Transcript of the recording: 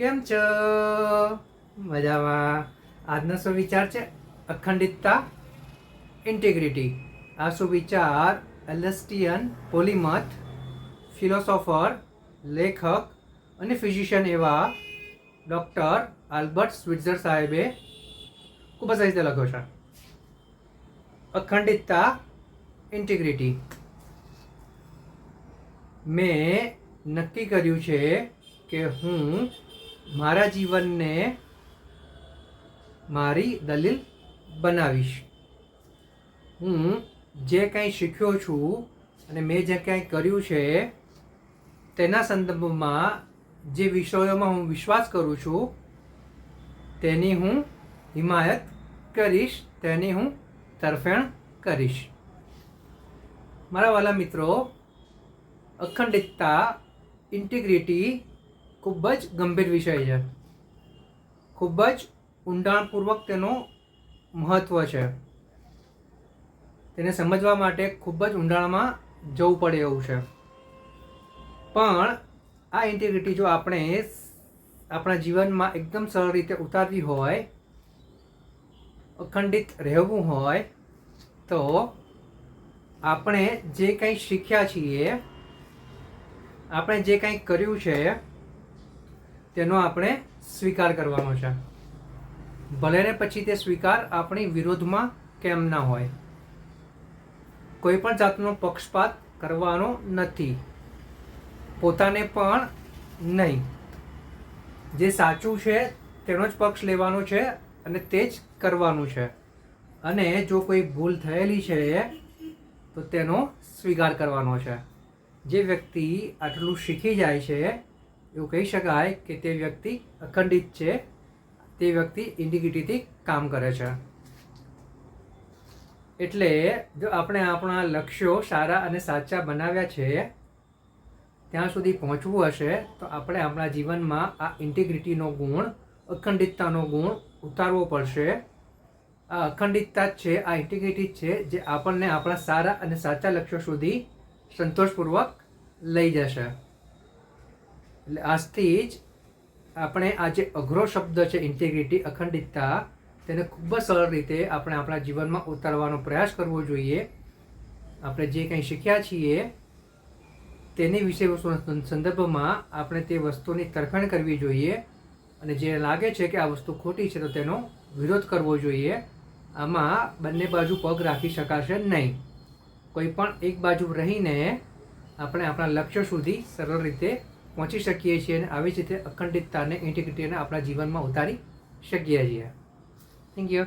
કેમ છો? મજામાં. આજનો સુવિચાર છે? અખંડિતતા ઇન્ટિગ્રિટી આ સુવિચાર એલેસ્ટિયન પોલીમથ ફિલોસોફર લેખક અને ફિઝિશિયન એવા ડૉક્ટર આલ્બર્ટ સ્વિટ્ઝર સાહેબે ખૂબ જ રીતે લખ્યો છે. અખંડિતતા ઇન્ટિગ્રિટી મેં નક્કી કર્યું છે કે હું મારા જીવનને મારી દલીલ બનાવીશ. હું જે કાંઈ શીખ્યો છું અને મેં જે કાંઈ કર્યું છે, તેના સંદર્ભમાં જે વિષયોમાં હું વિશ્વાસ કરું છું, તેની હું હિમાયત કરીશ, તેની હું તરફેણ કરીશ. મારા વાલા મિત્રો, અખંડિતતા, ઇન્ટિગ્રિટી ખૂબ જ ગંભીર વિષય છે. ખૂબ જ ઊંડાણપૂર્વક તેનું મહત્ત્વ છે. તેને સમજવા માટે ખૂબ જ ઊંડાણમાં જવું પડે એવું છે. પણ આ ઇન્ટિગ્રિટી જો આપણે આપણા જીવનમાં એકદમ સરળ રીતે ઉતારવી હોય, અખંડિત રહેવું હોય, તો આપણે જે કંઈ શીખ્યા છીએ, આપણે જે કંઈ કર્યું છે તેનો આપણે સ્વીકાર કરવાનો છે. ભલે ને પછી તે સ્વીકાર આપણી વિરોધમાં કેમ ના હોય. કોઈ પણ જાતનો પક્ષપાત કરવાનો નથી. પોતાને પણ નહીં. જે સાચું છે તેનો જ પક્ષ લેવાનો છે અને તે જ કરવાનું છે. અને જો કોઈ ભૂલ થયેલી છે, તો તેનો સ્વીકાર કરવાનો છે. જે વ્યક્તિ આટલું શીખી જાય છે એવું કહી શકાય કે તે વ્યક્તિ અખંડિત છે. તે વ્યક્તિ ઇન્ટિગ્રિટીથી કામ કરે છે. એટલે જો આપણે આપણા લક્ષ્યો સારા અને સાચા બનાવ્યા છે, ત્યાં સુધી પહોંચવું હશે, તો આપણે આપણા જીવનમાં આ ઇન્ટિગ્રિટીનો ગુણ, અખંડિતતાનો ગુણ ઉતારવો પડશે. આ અખંડિતતા જ છે, આ ઇન્ટિગ્રિટી જ છે, જે આપણને આપણા સારા અને સાચા લક્ષ્યો સુધી સંતોષપૂર્વક લઈ જશે. એટલે આજથી જ આપણે આ જે અઘરો શબ્દ છે ઇન્ટિગ્રિટી અખંડિતતા, તેને ખૂબ જ સરળ રીતે આપણે આપણા જીવનમાં ઉતારવાનો પ્રયાસ કરવો જોઈએ. આપણે જે કંઈ શીખ્યા છીએ, તેની વિષય વસ્તુના સંદર્ભમાં આપણે તે વસ્તુની તરફેણ કરવી જોઈએ અને જે લાગે છે કે આ વસ્તુ ખોટી છે, તો તેનો વિરોધ કરવો જોઈએ. આમાં બંને બાજુ પગ રાખી શકાશે નહીં. કોઈ પણ એક બાજુ રહીને આપણે આપણા લક્ષ્ય સુધી સરળ રીતે પહોંચી શકીએ છીએ અને આવી જ રીતે અખંડિતતાને ઇન્ટિગ્રિટીને આપણા જીવનમાં ઉતારી શકીએ છીએ. Thank you